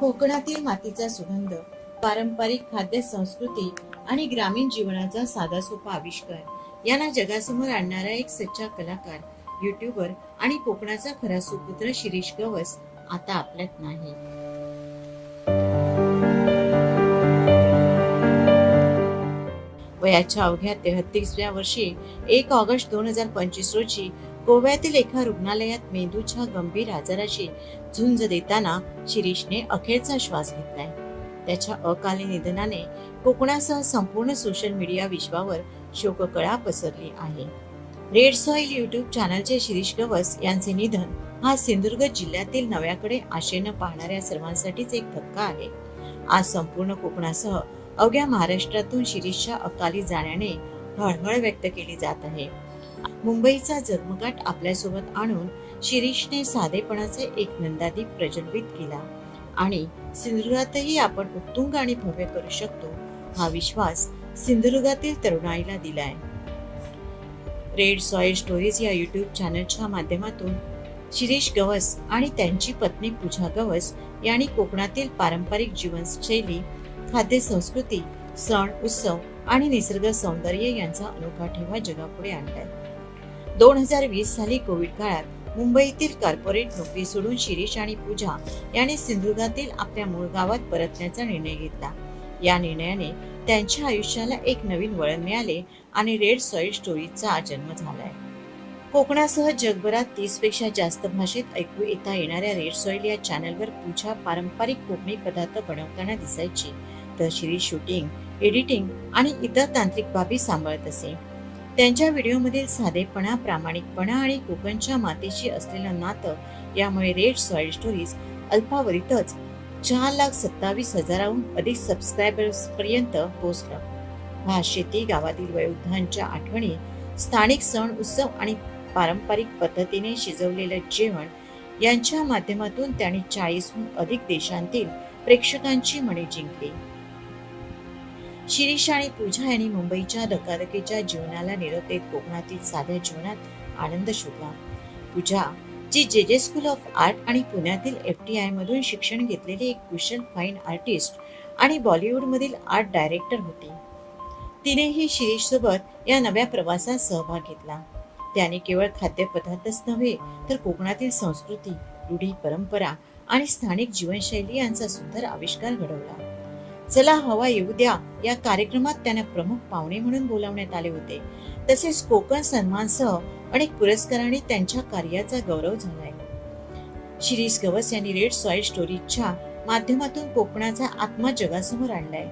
कोकणातील मातीचा सुगंध पारंपरिक खाद्य संस्कृती आणि ग्रामीण जीवनाचा साधा सोपा आविष्कार. यांना जगासमोर आणणारा एक सच्चा कलाकार युट्यूबर आणि कोकणाचा खरा सुपुत्र शिरीष गवस आता आपल्यात नाही. वयाच्या अवघ्या तेहतीसव्या वर्षी एक ऑगस्ट दोन हजार पंचवीस रोजी गोव्यातील एका रुग्णालयात मेंदूच्या गंभीर आजाराशी झुंज देताना शिरीषने अखेरचा श्वास घेतलाय. त्याच्या अकाली निधनाने कोकणासह संपूर्ण सोशल मीडिया विश्वावर शोककळा पसरली आहे. रेड सॉइल युट्यूब चॅनलचे शिरीष गवस यांचे निधन हा सिंधुदुर्ग जिल्ह्यातील नव्याकडे आशेनं पाहणाऱ्या सर्वांसाठीच एक धक्का आहे. आज संपूर्ण कोकणासह अवघ्या महाराष्ट्रातून शिरीषच्या अकाली जाण्याने हळहळ व्यक्त केली जात आहे. मुंबईचा जन्मगाठ आपल्यासोबत आणून शिरीषने साधेपणाचे एक नंदादीप प्रज्वलित केला. आणि सिंधुदुर्गातही आपण उत्तुंग आणि भव्य करू शकतो हा विश्वास सिंधुदुर्गातील तरुणाईला दिलाय. रेड सॉइल स्टोरीज या युट्यूब चॅनलच्या माध्यमातून शिरीष गवस आणि त्यांची पत्नी पूजा गवस यांनी कोकणातील पारंपरिक जीवनशैली खाद्य संस्कृती सण उत्सव आणि निसर्ग सौंदर्य यांचा अनोखा ठेवा जगापुढे आणलाय. दोन हजार वीस साली कोविड काळात मुंबईतील कॉर्पोरेट नोकरी सोडून शिरीष आणि पूजा यांनी सिंधुदुर्गातील आपल्या मूळ गावात परतण्याचा निर्णय घेतला. या निर्णयाने त्यांच्या आयुष्याला एक नवीन वळण मिळाले आणि रेड सॉइल स्टोरीजचा जन्म झालाय. कोकणासह जगभरात तीसपेक्षा जास्त भाषेत ऐकू येता येणाऱ्या रेड सॉइल या चॅनलवर पूजा पारंपरिक कोकणी पदार्थ बनवताना दिसायची. तर शिरीष शूटिंग एडिटिंग आणि इतर तांत्रिक बाबी सांभाळत असे. त्यांच्या व्हिडिओमधील साधेपणा प्रामाणिकपणा आणि कोकणच्या मातेशी असलेलं नातं यामुळे रेड सॉइल स्टोरीज अल्पावधीतच चार लाख सत्तावीस हजाराहून अधिक सबस्क्रायबर्स पर्यंत पोहोचलं. हा शेती गावातील वयोवृद्धांच्या आठवणी स्थानिक सण उत्सव आणि पारंपरिक पद्धतीने शिजवलेलं जेवण यांच्या माध्यमातून त्यांनी चाळीसहून अधिक देशांतील प्रेक्षकांची मने जिंकली. शिरीष आणि पूजा यांनी मुंबईच्या धकाधकीच्या जीवनाला निरोप देत कोकणातील साध्या जीवनात आनंद शोधला. पूजा जी जे जे स्कूल ऑफ आर्ट आणि पुण्यातील एफ टी आय मधून शिक्षण घेतलेली एक कुशल फाईन आर्टिस्ट आणि बॉलिवूडमधील आर्ट डायरेक्टर होती. तिनेही शिरीष सोबत या नव्या प्रवासात सहभाग घेतला. त्याने केवळ खाद्यपदार्थच नव्हे तर कोकणातील संस्कृती रूढी परंपरा आणि स्थानिक जीवनशैली यांचा सुंदर आविष्कार घडवला. चला हवा येऊ द्या. या कार्यक्रमात त्यांना प्रमुख पाहुणे म्हणून बोलावण्यात आले होते. तसेच कोकण सन्मानसह अनेक पुरस्कारांनी त्यांच्या कार्याचा गौरव झालाय. शिरीष गवस यांनी रेड सॉइल स्टोरीजच्या माध्यमातून कोकणाचा आत्मा जगासमोर आणलाय.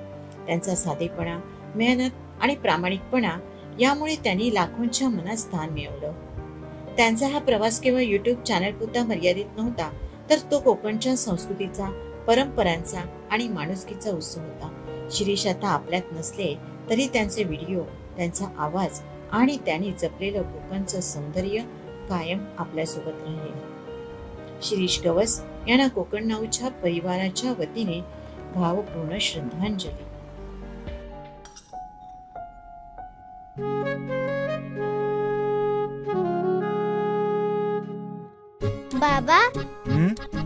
त्यांचा साधेपणा मेहनत आणि प्रामाणिकपणा यामुळे त्यांनी लाखोंच्या मनात स्थान मिळवलं. त्यांचा हा प्रवास केवळ युट्यूब चॅनल पुरता मर्यादित नव्हता तर तो कोकणच्या संस्कृतीचा परंपरांचा आणि माणुसकीचा उत्सव होता. शिरीष आता आपल्यात नसले तरी त्यांचे व्हिडिओ त्यांचा आवाज आणि त्यांनी जपलेलं कोकणचं सौंदर्य कायम आपल्यासोबत राहील. शिरीष गवस यांना कोकण नाऊच्या परिवाराच्या वतीने भावपूर्ण श्रद्धांजली. बाबा? हं?